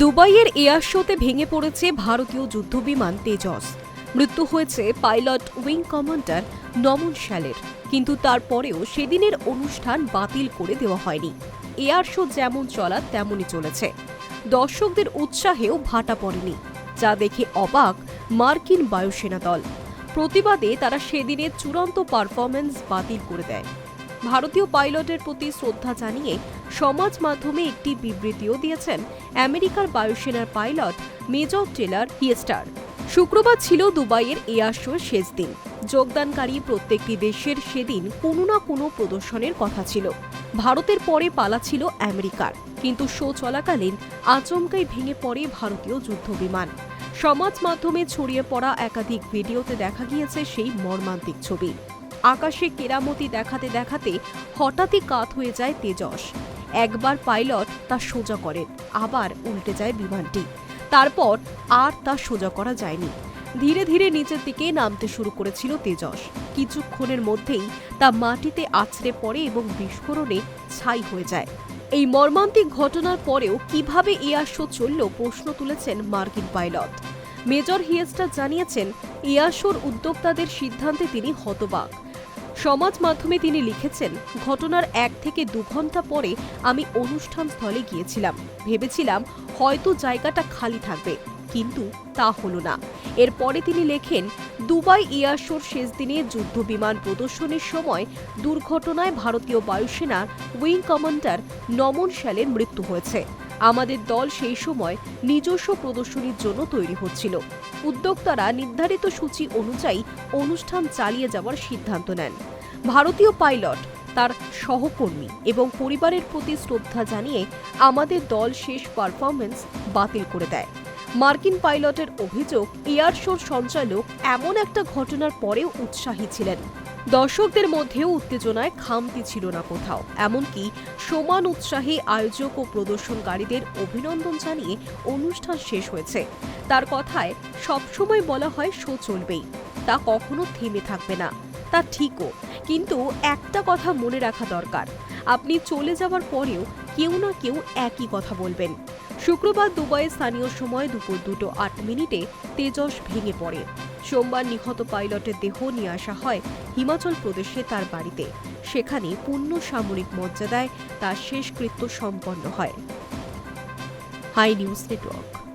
দুবাইয়ের এয়ার শোতে ভেঙে পড়েছে ভারতীয় যুদ্ধবিমান তেজস। মৃত্যু হয়েছে পাইলট উইং কমান্ডার নমন শ্যালের। কিন্তু তারপরেও সেদিনের অনুষ্ঠান বাতিল করে দেওয়া হয়নি। এয়ার শো যেমন চলা তেমনই চলেছে। দর্শকদের উৎসাহেও ভাটা পড়েনি, যা দেখে অবাক মার্কিন বায়ুসেনা দল। প্রতিবাদে তারা সেদিনের চূড়ান্ত পারফরমেন্স বাতিল করে দেয়। ভারতীয় পাইলটের প্রতি শ্রদ্ধা জানিয়ে সমাজ মাধ্যমে একটি বিবৃতিও দিয়েছেন আমেরিকার বায়ুসেনার পাইলট মেজর টেলার হিয়েস্টার। শুক্রবার ছিল দুবাইয়ের এয়ার শেষ দিন। যোগদানকারী প্রত্যেকটি দেশের সেদিন কোনো না কোনো প্রদর্শনের কথা ছিল। ভারতের পরে পালা ছিল আমেরিকার। কিন্তু শো চলাকালীন আচমকাই ভেঙে পড়ে ভারতীয় যুদ্ধ বিমান। সমাজ মাধ্যমে ছড়িয়ে পড়া একাধিক ভিডিওতে দেখা গিয়েছে সেই মর্মান্তিক ছবি। আকাশে কেরামতি দেখাতে দেখাতে হঠাৎই কাত হয়ে যায় তেজস। একবার পাইলট তা সোজা করেন আবার উল্টে যায় বিমানটি। তারপর আর তা সোজা করা যায়নি। ধীরে ধীরে নিচের দিকে নামতে শুরু করেছিল তেজস। কিছুক্ষণের মধ্যেই তা মাটিতে আছড়ে পড়ে এবং বিস্ফোরণে ছাই হয়ে যায়। এই মর্মান্তিক ঘটনার পরেও কীভাবে এয়ার শো চলল প্রশ্ন তুলেছেন মার্কিন পাইলট। মেজর হিয়েস্টার জানিয়েছেন ইয়াশোর উদ্যোক্তাদের সিদ্ধান্তে তিনি হতবাক। সমাজ মাধ্যমে তিনি লিখেছেন, ঘটনার এক থেকে দু ঘণ্টা পরে আমি অনুষ্ঠান স্থলে গিয়েছিলাম। ভেবেছিলাম হয়তো জায়গাটা খালি থাকবে, কিন্তু তা হলো না। এরপরে তিনি লেখেন, দুবাই ইয়াশোর শেষ দিনে যুদ্ধ বিমান প্রদর্শনের সময় দুর্ঘটনায় ভারতীয় বায়ুসেনার উইং কমান্ডার নমন শ্যালের মৃত্যু হয়েছে। আমাদের দল সেই সময় নিজস্ব প্রদর্শনীর জন্য তৈরি হচ্ছিল। উদ্যোক্তারা নির্ধারিত সূচি অনুযায়ী অনুষ্ঠান চালিয়ে যাওয়ার সিদ্ধান্ত নেন। ভারতীয় পাইলট, তার সহকর্মী এবং পরিবারের প্রতি শ্রদ্ধা জানিয়ে আমাদের দল শেষ পারফরমেন্স বাতিল করে দেয়। মার্কিন পাইলটের অভিযোগ এয়ার শোর সঞ্চালক এমন একটা ঘটনার পরেও উৎসাহী ছিলেন। দর্শকদের মধ্যেও উত্তেজনায় খামতি ছিল না কোথাও। এমনকি সমান উৎসাহে আয়োজক ও প্রদর্শনকারীদের অভিনন্দন জানিয়ে অনুষ্ঠান শেষ হয়েছে। তার কথায় সবসময় বলা হয়, শো চলবেই। তা কখনো থেমে থাকবে না। তা ঠিকও, কিন্তু একটা কথা মনে রাখা দরকার। আপনি চলে যাওয়ার পরেও কেউ না কেউ একই কথা বলবেন। শুক্রবার দুবাইয়ে স্থানীয় সময় দুপুর দুটো আট মিনিটে তেজস ভেঙে পড়ে। সোমবার নিহত পাইলটের দেহ নিয়ে আসা হয় হিমাচল প্রদেশে তার বাড়িতে। সেখানে পূর্ণ সামরিক মর্যাদায় তার শেষকৃত্য সম্পন্ন হয়। High news network.